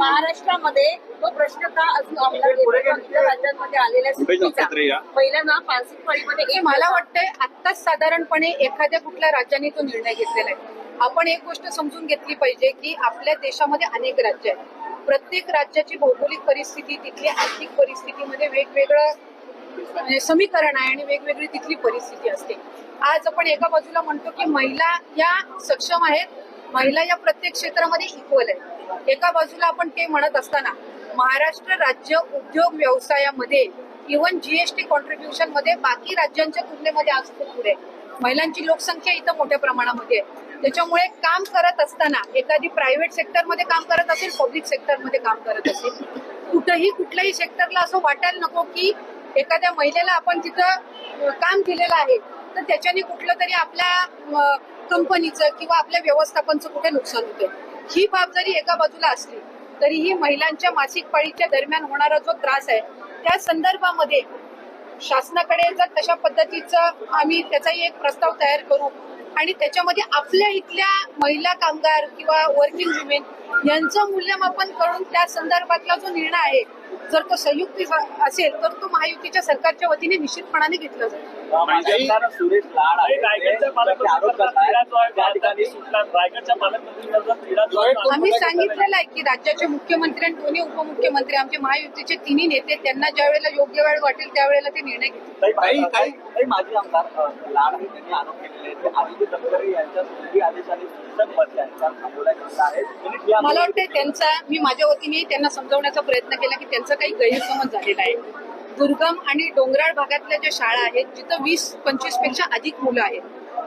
महाराष्ट्रामध्ये तो प्रश्न का अजून राज्यांमध्ये सुट्टीचा पहिल्यांदा मानसिक पाळीमध्ये हे मला वाटतंय आत्ताच साधारणपणे एखाद्या कुठल्या राज्याने तो निर्णय घेतलेला आहे. आपण एक गोष्ट समजून घेतली पाहिजे की आपल्या देशामध्ये अनेक राज्य आहेत. प्रत्येक राज्याची भौगोलिक परिस्थिती तिथली आर्थिक परिस्थितीमध्ये वेगवेगळं म्हणजे समीकरण आहे आणि वेगवेगळी तिथली परिस्थिती असते. आज आपण एका बाजूला म्हणतो की महिला या सक्षम आहेत महिला या प्रत्येक क्षेत्रामध्ये इक्वल आहेत. एका बाजूला आपण ते म्हणत असताना महाराष्ट्र राज्य उद्योग व्यवसायामध्ये इव्हन जीएसटी कॉन्ट्रीब्युशनमध्ये बाकी राज्यांच्या तुलनेमध्ये आज खूप पुढे महिलांची लोकसंख्या इथं मोठ्या प्रमाणामध्ये आहे. त्याच्यामुळे काम करत असताना एखादी प्रायव्हेट सेक्टरमध्ये काम करत असेल पब्लिक सेक्टरमध्ये काम करत असेल कुठंही कुठल्याही सेक्टरला असं वाटायला नको की एखाद्या महिलेला आपण तिथं काम दिलेलं आहे. तर त्याच्याने कुठलं तरी आपल्या कंपनीचं किंवा आपल्या व्यवस्थापनचं कुठे नुकसान होते ही बाब जरी एका बाजूला असली तरीही महिलांच्या मासिक पाळीच्या दरम्यान होणारा जो त्रास आहे त्या संदर्भामध्ये शासनाकडे जर तशा पद्धतीचं आम्ही त्याचाही एक प्रस्ताव तयार करू आणि त्याच्यामध्ये आपल्या इथल्या महिला कामगार किंवा वर्किंग वुमेन यांचं मूल्यमापन करून त्या संदर्भातला जो निर्णय आहे जर तो संयुक्ती असेल तर तो महायुतीच्या सरकारच्या वतीने निश्चितपणाने घेतला जाईल. भाजपचा सुरेश लाड आणि आहे रायगडच्या ते आरोप पालकमंत्र्यांचा क्रीडा जो आहे करतायत त्या ठिकाणी सुटला रायगडच्या पालकमंत्र्यांचा क्रीडा जो आहे आम्ही सांगितलेलं आहे की राज्याचे मुख्यमंत्री आणि दोन्ही उपमुख्यमंत्री आमचे महायुतीचे तिन्ही नेते त्यांना ज्या वेळेला योग्य वेळ वाटेल त्यावेळेला ते निर्णय घेतील. काही काही काही माजी आमदार लाड त्यांनी आरोप केलेले आदित्य तटकरे यांच्या सोयी आदेशाने मला वाटतं त्यांचा मी माझ्या वतीने त्यांना समजवण्याचा प्रयत्न केला की त्यांचा काही गैरसमज झालेला आहे. दुर्गम आणि डोंगराळ भागातल्या ज्या शाळा आहेत जिथं वीस पंचवीसपेक्षा अधिक मुलं आहेत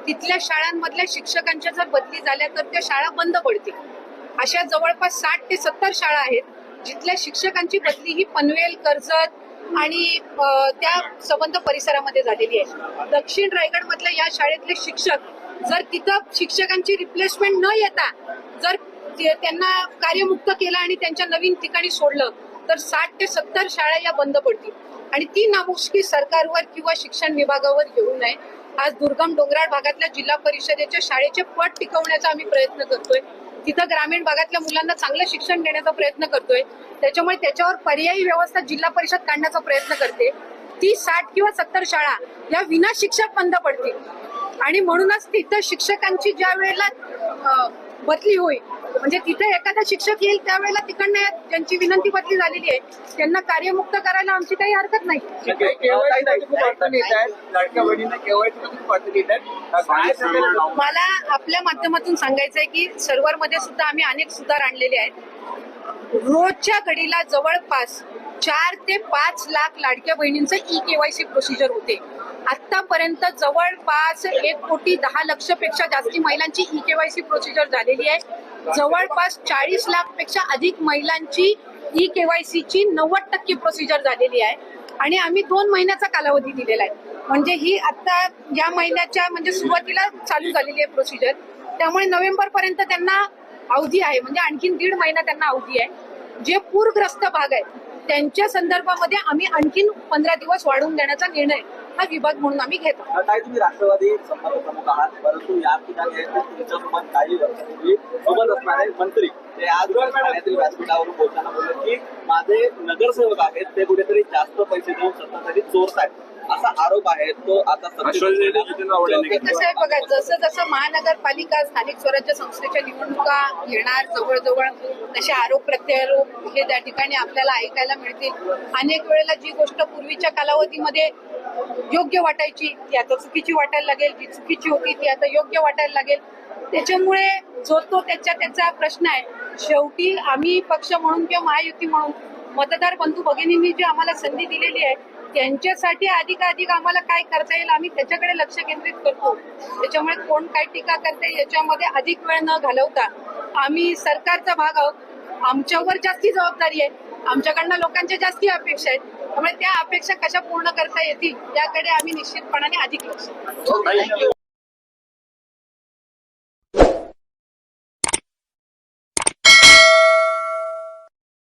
तिथल्या शाळांमधल्या शिक्षकांच्या जर बदली झाल्या तर त्या शाळा बंद पडतील. अशा जवळपास साठ ते सत्तर शाळा आहेत जिथल्या शिक्षकांची बदली ही पनवेल कर्जत आणि त्या संबंध परिसरामध्ये झालेली आहे. दक्षिण रायगड मधल्या या शाळेतले शिक्षक जर तिथं शिक्षकांची रिप्लेसमेंट न येता जर त्यांना कार्यमुक्त केलं आणि त्यांच्या नवीन ठिकाणी सोडलं तर साठ ते सत्तर शाळा या बंद पडतील. आणि ती नामुष्की सरकारवर किंवा शिक्षण विभागावर येऊ नये. आज दुर्गम डोंगराळ भागातल्या जिल्हा परिषदेच्या शाळेचे पट टिकवण्याचा आम्ही प्रयत्न करतोय. तिथं ग्रामीण भागातल्या मुलांना चांगलं शिक्षण देण्याचा प्रयत्न करतोय. त्याच्यामुळे त्याच्यावर पर्यायी व्यवस्था जिल्हा परिषद काढण्याचा प्रयत्न करते. ती साठ किंवा सत्तर शाळा या विना शिक्षक बंद पडतील. आणि म्हणूनच तिथं शिक्षकांची ज्या वेळेला बदली होईल म्हणजे तिथे एखादा शिक्षक येईल त्यावेळेला तिकडनं ज्यांची विनंती बदली झालेली आहे त्यांना कार्यमुक्त करायला आमची काही हरकत नाही. मला आपल्या माध्यमातून सांगायचं आहे की सर्व्हरमध्ये सुद्धा आम्ही अनेक सुधार आणलेले आहेत. रोजच्या घडीला जवळपास चार ते पाच लाख लाडक्या बहिणींचं ई केवायसी प्रोसिजर होते. आतापर्यंत जवळपास एक कोटी दहा लक्षपेक्षा जास्ती महिलांची ई केवायसी प्रोसिजर झालेली आहे. जवळपास चाळीस लाखपेक्षा अधिक महिलांची ई केवायसीची नव्वद टक्के प्रोसिजर झालेली आहे. आणि आम्ही दोन महिन्याचा कालावधी दिलेला आहे. म्हणजे ही आता या महिन्याच्या म्हणजे सुरुवातीला चालू झालेली आहे प्रोसिजर त्यामुळे नोव्हेंबर पर्यंत त्यांना अवधी आहे. म्हणजे आणखीन दीड महिना त्यांना अवधी आहे. जे पूरग्रस्त भाग आहे त्यांच्या संदर्भामध्ये आम्ही आणखीन पंधरा दिवस वाढवून देण्याचा निर्णय हा विभाग म्हणून आम्ही घेतो. काय तुम्ही राष्ट्रवादी संपर्क प्रमुख आहात परंतु या ठिकाणी आहेत ते तुमच्यासोबत काही वर्षापूर्वी सोबत असणारे मंत्री. ते आज ठाण्यातील व्यासपीठावरून बोलताना बोलले की माझे नगरसेवक आहेत ते कुठेतरी जास्त पैसे देऊन सत्ताधारी चोर आहेत. असा आरोप आहे तो आता कसं आहे बघा जसं जसं महानगरपालिका स्थानिक स्वराज्य संस्थेच्या निवडणुका येणार जवळजवळ तसे आरोप प्रत्यारोप हे त्या ठिकाणी आपल्याला ऐकायला मिळतील. अनेक वेळेला जी गोष्ट पूर्वीच्या कालावधीमध्ये योग्य वाटायची ती आता चुकीची वाटायला लागेल जी चुकीची होती ती आता योग्य वाटायला लागेल. त्याच्यामुळे जो तो त्याच्या त्याचा प्रश्न आहे शेवटी आम्ही पक्ष म्हणून किंवा महायुती म्हणून मतदार बंधू भगिनींनी जी आम्हाला संधी दिलेली आहे त्यांच्यासाठी अधिकाधिक आम्हाला काय करता येईल आम्ही त्याच्याकडे लक्ष केंद्रित करतो. त्याच्यामुळे कोण काय टीका करते याच्यामध्ये अधिक वेळ न घालवता आम्ही सरकारचा भाग आहोत. आमच्यावर जास्ती जबाबदारी आहे. आमच्याकडनं लोकांच्या जास्ती अपेक्षा आहेत. त्यामुळे त्या अपेक्षा कशा पूर्ण करता येतील याकडे आम्ही निश्चितपणाने अधिक लक्ष